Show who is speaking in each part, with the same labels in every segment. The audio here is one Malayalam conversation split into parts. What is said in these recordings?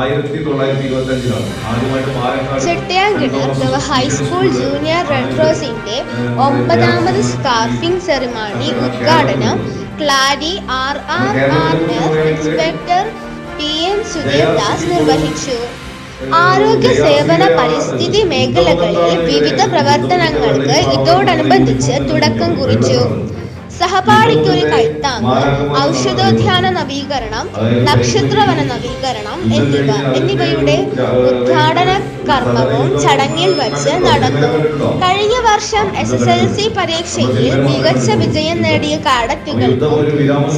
Speaker 1: ആയിരത്തി തൊള്ളായിരത്തി ഇരുപത്തി അഞ്ചിലാണ് ആദ്യമായിട്ട് Palakkad
Speaker 2: high school junior red ക്രോസിന്റെ ഒമ്പതാമത് സ്കാർഫിംഗ് സെറിമണി ഉദ്ഘാടനം Klari R R R inspector P M Sudheer Das നിർവഹിച്ചു. ആരോഗ്യ സേവന പരിസ്ഥിതി മേഖലകളിൽ വിവിധ പ്രവർത്തനങ്ങൾക്ക് ഇതോടനുബന്ധിച്ച് തുടക്കം കുറിച്ചു. സഹപാഠിക്കൊരു കൈത്താങ്ങ് ഔഷധോദ്യാന നവീകരണം നക്ഷത്രവന നവീകരണം എന്നിവ എന്നിവയുടെ ഉദ്ഘാടന കർമ്മവും ചടങ്ങിൽ വച്ച് നടന്നു. കഴിഞ്ഞ വർഷം എസ് എസ് എൽ സി പരീക്ഷയിൽ മികച്ച വിജയം നേടിയ കാഡറ്റുകൾക്കും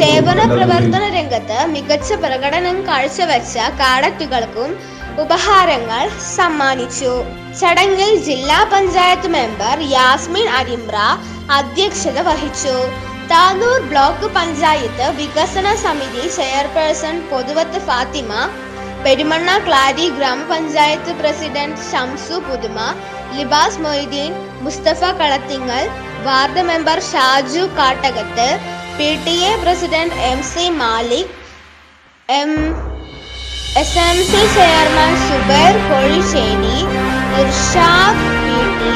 Speaker 2: സേവന പ്രവർത്തന രംഗത്ത് മികച്ച പ്രകടനം കാഴ്ചവെച്ച കാഡറ്റുകൾക്കും ഉപഹാരങ്ങൾ സമ്മാനിച്ചു. ചടങ്ങിൽ ജില്ലാ പഞ്ചായത്ത് മെമ്പർ യാസ്മിൻ അരിമ്ര അധ്യക്ഷത വഹിച്ചു. താനൂർ ബ്ലോക്ക് പഞ്ചായത്ത് വികസന സമിതി ചെയർപേഴ്സൺ പൊതുവത്ത് ഫാത്തിമ പെരുമണ്ണ ക്ലാരി ഗ്രാമപഞ്ചായത്ത് president Shamsu Puthuma Libas Moideen Musthafa Kalathingal ward member Shaju Kattakath P T A president M C Malik M S M C chairman Subair Kozhissery Irshad P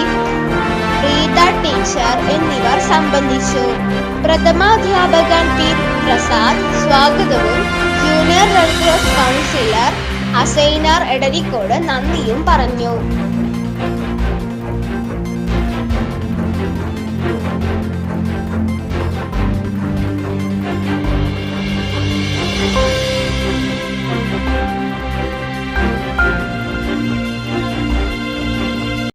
Speaker 2: Preetha teacher എന്നിവർ സംബന്ധിച്ചു. പ്രഥമാധ്യാപകൻ ടി. പ്രസാദ് സ്വാഗതവും junior red cross councillor Asainar Edarikode നന്ദിയും പറഞ്ഞു.